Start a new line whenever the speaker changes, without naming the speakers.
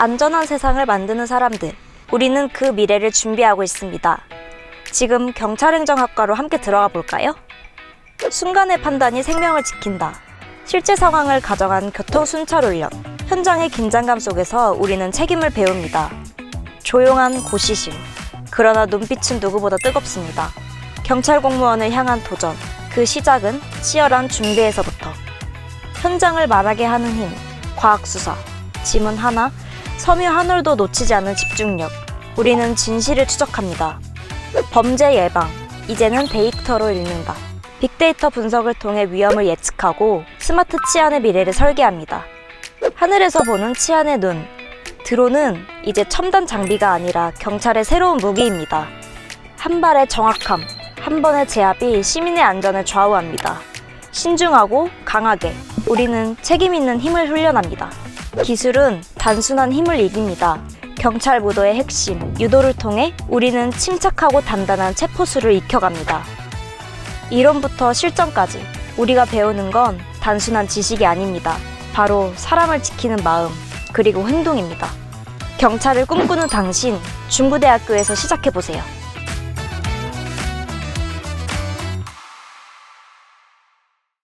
안전한 세상을 만드는 사람들. 우리는 그 미래를 준비하고 있습니다. 지금 경찰행정학과로 함께 들어가 볼까요? 순간의 판단이 생명을 지킨다. 실제 상황을 가정한 교통 순찰 훈련. 현장의 긴장감 속에서 우리는 책임을 배웁니다. 조용한 고시심. 그러나 눈빛은 누구보다 뜨겁습니다. 경찰 공무원을 향한 도전. 그 시작은 치열한 준비에서부터. 현장을 말하게 하는 힘. 과학 수사. 지문 하나, 섬유 한 올도 놓치지 않은 집중력. 우리는 진실을 추적합니다. 범죄 예방. 이제는 데이터로 읽는다. 빅데이터 분석을 통해 위험을 예측하고 스마트 치안의 미래를 설계합니다. 하늘에서 보는 치안의 눈. 드론은 이제 첨단 장비가 아니라 경찰의 새로운 무기입니다. 한 발의 정확함, 한 번의 제압이 시민의 안전을 좌우합니다. 신중하고 강하게 우리는 책임 있는 힘을 훈련합니다. 기술은 단순한 힘을 이깁니다. 경찰 무도의 핵심, 유도를 통해 우리는 침착하고 단단한 체포수를 익혀갑니다. 이론부터 실전까지 우리가 배우는 건 단순한 지식이 아닙니다. 바로 사람을 지키는 마음, 그리고 행동입니다. 경찰을 꿈꾸는 당신, 중부대학교에서 시작해보세요.